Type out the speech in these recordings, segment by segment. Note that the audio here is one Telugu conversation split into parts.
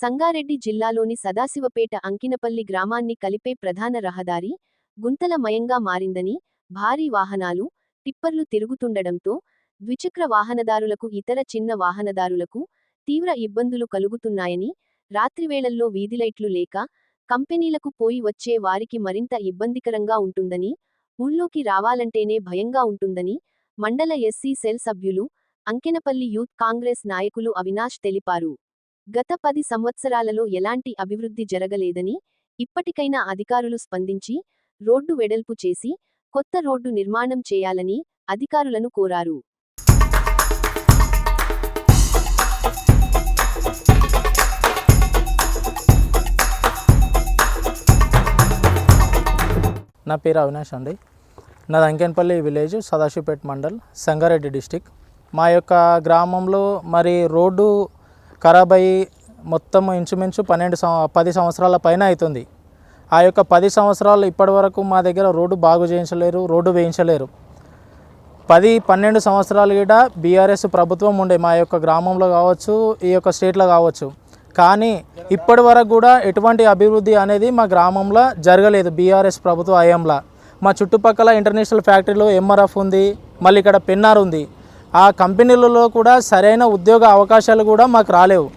సంగారెడ్డి జిల్లాలోని సదాశివపేట అంకినపల్లి గ్రామాన్ని కలిపే ప్రధాన రహదారి గుంతలమయంగా మారిందని భారీ వాహనాలు టిప్పర్లు తిరుగుతుండడంతో ద్విచక్ర వాహనదారులకు ఇతర చిన్న వాహనదారులకు తీవ్ర ఇబ్బందులు కలుగుతున్నాయని రాత్రివేళల్లో వీధిలైట్లు లేక కంపెనీలకు పోయి వచ్చే వారికి మరింత ఇబ్బందికరంగా ఉంటుందని ఊళ్ళోకి రావాలంటేనే భయంగా ఉంటుందని మండల ఎస్సీ సెల్ సభ్యులు అంకెనపల్లి యూత్ కాంగ్రెస్ నాయకులు అవినాష్ తెలిపారు. గత పది సంవత్సరాలలో ఎలాంటి అభివృద్ధి జరగలేదని ఇప్పటికైనా అధికారులు స్పందించి రోడ్డు వెడల్పు చేసి కొత్త రోడ్డు నిర్మాణం చేయాలని అధికారులను కోరారు. నా పేరు అవినాష్ అండి. నా Ankenpalli village Sadashivpet mandal Sangareddy district. మా యొక్క గ్రామంలో మరి రోడ్డు ఖరాబ్ అయ్యి మొత్తం ఇంచుమించు పన్నెండు సంవ పది సంవత్సరాల పైన అవుతుంది. ఆ యొక్క పది సంవత్సరాలు ఇప్పటి వరకు మా దగ్గర రోడ్డు బాగు చేయించలేరు రోడ్డు వేయించలేరు. పది పన్నెండు సంవత్సరాలు కూడా బీఆర్ఎస్ ప్రభుత్వం ఉండే మా యొక్క గ్రామంలో కావచ్చు ఈ యొక్క స్టేట్లో కావచ్చు. కానీ ఇప్పటి వరకు కూడా ఎటువంటి అభివృద్ధి అనేది మా గ్రామంలో జరగలేదు బీఆర్ఎస్ ప్రభుత్వ హయాంలో. మా చుట్టుపక్కల ఇంటర్నేషనల్ ఫ్యాక్టరీలో ఎంఆర్ఎఫ్ ఉంది మళ్ళీ ఇక్కడ పెన్నార్ ఉంది. ఆ కంపెనీలలో కూడా సరైన ఉద్యోగ అవకాశాలు కూడా మాకు రాలేవు.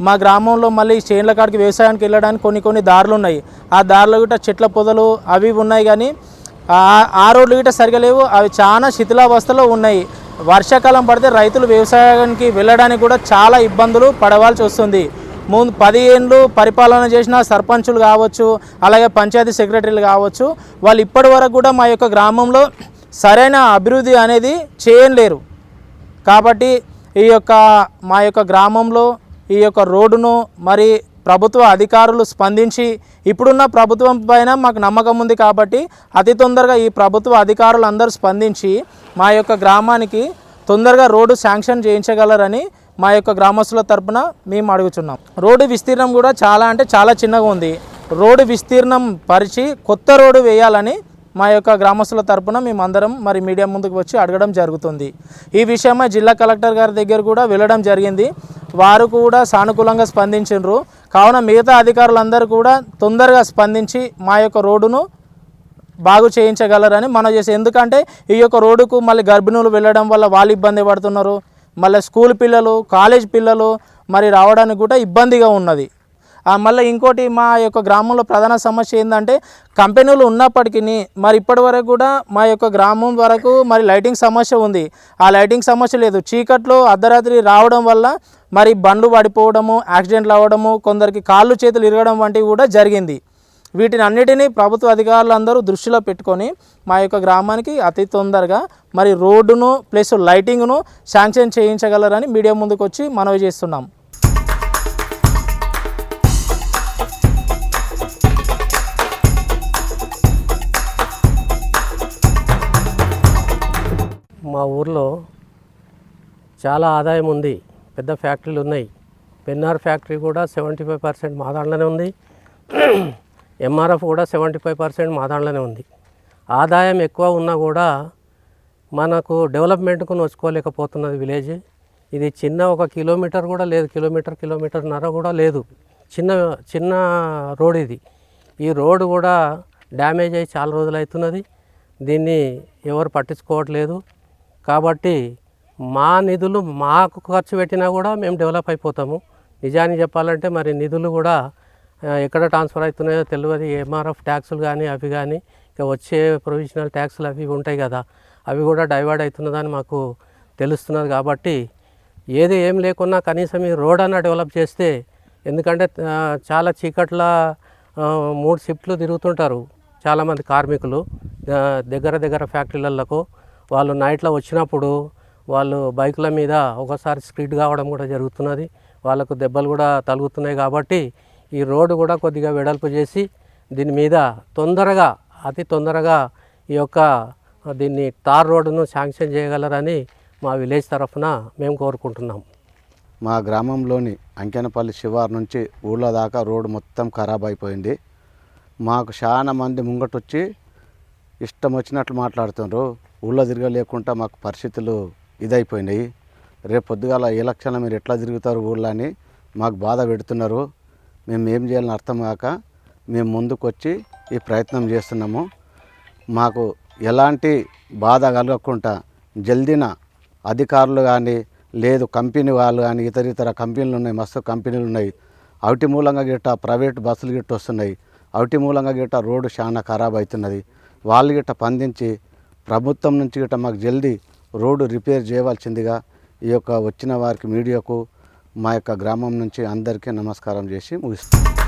మా గ్రామంలో మళ్ళీ చేన్ల కాడికి వ్యవసాయానికి వెళ్ళడానికి కొన్ని కొన్ని దారులు ఉన్నాయి. ఆ దారిలో గిట్ట చెట్ల పొదలు అవి ఉన్నాయి కానీ ఆ- రోడ్లు గిట్ట సరిగా లేవు. అవి చాలా శిథిలావస్థలో ఉన్నాయి. వర్షాకాలం పడితే రైతులు వ్యవసాయానికి వెళ్ళడానికి కూడా చాలా ఇబ్బందులు పడవలసి వస్తుంది. ముందు పది ఏళ్ళు పరిపాలన చేసిన సర్పంచులు కావచ్చు అలాగే పంచాయతీ సెక్రటరీలు కావచ్చు వాళ్ళు ఇప్పటి వరకు కూడా మా యొక్క గ్రామంలో సరైన అభివృద్ధి అనేది చేయలేరు. కాబట్టి ఈ యొక్క మా యొక్క గ్రామంలో ఈ యొక్క రోడ్డును మరి ప్రభుత్వ అధికారులు స్పందించి ఇప్పుడున్న ప్రభుత్వం పైన మాకు నమ్మకం ఉంది కాబట్టి అతి తొందరగా ఈ ప్రభుత్వ అధికారులు అందరూ స్పందించి మా యొక్క గ్రామానికి తొందరగా రోడ్డు శాంక్షన్ చేయించగలరని మా యొక్క గ్రామస్తుల తరపున మేము అడుగుచున్నాం. రోడ్డు విస్తీర్ణం కూడా చాలా అంటే చాలా చిన్నగా ఉంది. రోడ్డు విస్తీర్ణం పరిచి కొత్త రోడ్డు వేయాలని మా యొక్క గ్రామస్తుల తరపున మేమందరం మరి మీడియా ముందుకు వచ్చి అడగడం జరుగుతుంది. ఈ విషయమై జిల్లా కలెక్టర్ గారి దగ్గర కూడా వెళ్ళడం జరిగింది. వారు కూడా సానుకూలంగా స్పందించారు కావున మిగతా అధికారులందరూ కూడా తొందరగా స్పందించి మా యొక్క రోడ్డును బాగు చేయించగలరని మనం చేసి ఎందుకంటే ఈ యొక్క రోడ్డుకు మళ్ళీ గర్భిణులు వెళ్ళడం వల్ల వాళ్ళు ఇబ్బంది పడుతున్నారు. మళ్ళీ స్కూల్ పిల్లలు కాలేజ్ పిల్లలు మరి రావడానికి కూడా ఇబ్బందిగా ఉన్నది. మళ్ళీ ఇంకోటి మా యొక్క గ్రామంలో ప్రధాన సమస్య ఏంటంటే కంపెనీలు ఉన్నప్పటికీ మరి ఇప్పటి వరకు కూడా మా యొక్క గ్రామం వరకు మరి లైటింగ్ సమస్య ఉంది. ఆ లైటింగ్ సమస్య లేదు. చీకట్లో అర్ధరాత్రి రావడం వల్ల మరి బండ్లు పడిపోవడము యాక్సిడెంట్లు అవ్వడము కొందరికి కాళ్ళు చేతులు ఇరగడం వంటివి కూడా జరిగింది. వీటిని అన్నిటినీ ప్రభుత్వ అధికారులు అందరూ దృష్టిలో పెట్టుకొని మా యొక్క గ్రామానికి అతి తొందరగా మరి రోడ్డును ప్లస్ లైటింగ్ను శాంక్షన్ చేయించగలరని మీడియా ముందుకు వచ్చి మనవి చేస్తున్నాం. మా ఊర్లో చాలా ఆదాయం ఉంది. పెద్ద ఫ్యాక్టరీలు ఉన్నాయి. పెన్నార్ ఫ్యాక్టరీ కూడా సెవెంటీ ఫైవ్ పర్సెంట్ మా దాంట్లోనే ఉంది. ఎంఆర్ఎఫ్ కూడా సెవెంటీ ఫైవ్ పర్సెంట్ మా దాంట్లోనే ఉంది. ఆదాయం ఎక్కువ ఉన్నా కూడా మనకు డెవలప్మెంట్కు నోచుకోలేకపోతున్నది విలేజ్. ఇది చిన్న ఒక కిలోమీటర్ కూడా లేదు. కిలోమీటర్ కిలోమీటర్న్నర కూడా లేదు. చిన్న చిన్న రోడ్ ఇది. ఈ రోడ్డు కూడా డ్యామేజ్ అయ్యి చాలా రోజులు అవుతున్నది. దీన్ని ఎవరు పట్టించుకోవట్లేదు. కాబట్టి మా నిధులు మాకు ఖర్చు పెట్టినా కూడా మేము డెవలప్ అయిపోతాము. నిజాన్ని చెప్పాలంటే మరి నిధులు కూడా ఎక్కడ ట్రాన్స్ఫర్ అవుతున్నాయో తెలియదు ఎంఆర్ఎఫ్ ట్యాక్సులు కానీ అవి కానీ ఇక వచ్చే ప్రొవిజనల్ ట్యాక్సులు అవి ఉంటాయి కదా అవి కూడా డైవర్ట్ అవుతున్నదని మాకు తెలుస్తున్నది కాబట్టి ఏది ఏం లేకున్నా కనీసం ఈ రోడ్ అన్న డెవలప్ చేస్తే ఎందుకంటే చాలా చీకట్ల మూడు షిఫ్ట్లు తిరుగుతుంటారు చాలామంది కార్మికులు దగ్గర దగ్గర ఫ్యాక్టరీలకు వాళ్ళు నైట్లో వచ్చినప్పుడు వాళ్ళు బైకుల మీద ఒకసారి స్పీడ్ కావడం కూడా జరుగుతున్నది. వాళ్ళకు దెబ్బలు కూడా తలుగుతున్నాయి కాబట్టి ఈ రోడ్డు కూడా కొద్దిగా వెడల్పు చేసి దీని మీద తొందరగా అతి తొందరగా ఈ యొక్క దీన్ని తార్ రోడ్డును శాంక్షన్ చేయగలరని మా విలేజ్ తరఫున మేము కోరుకుంటున్నాం. మా గ్రామంలోని అంకెనపల్లి శివారు నుంచి ఊళ్ళో దాకా రోడ్డు మొత్తం ఖరాబ్ అయిపోయింది. మాకు చాలా మంది ముంగటొచ్చి ఇష్టం వచ్చినట్లు మాట్లాడుతున్నారు ఊళ్ళో తిరగలేకుండా మాకు పరిస్థితులు ఇదైపోయినాయి. రేపు పొద్దుగాల ఎలక్షన్లో మీరు ఎట్లా తిరుగుతారు ఊళ్ళో అని మాకు బాధ పెడుతున్నారు. మేము ఏం చేయాలని అర్థం కాక మేము ముందుకు వచ్చి ఈ ప్రయత్నం చేస్తున్నాము. మాకు ఎలాంటి బాధ కలగకుండా జల్దిన అధికారులు కానీ లేదు కంపెనీ వాళ్ళు కానీ ఇతర ఇతర కంపెనీలు ఉన్నాయి మస్తు కంపెనీలు ఉన్నాయి. అవిటి మూలంగా గిట్ట ప్రైవేట్ బస్సులు గిట్ట వస్తున్నాయి. అవిటి మూలంగా గిట్ట రోడ్డు చాలా ఖరాబ్ అవుతున్నది. వాళ్ళు గిట్ట పందించి ప్రభుత్వం నుంచి గట్రా మాకు జల్దీ రోడ్డు రిపేర్ చేయవలసిందిగా ఈ యొక్క వచ్చిన వారికి మీడియాకు మా యొక్క గ్రామం నుంచి అందరికీ నమస్కారం చేసి ముగిస్తాను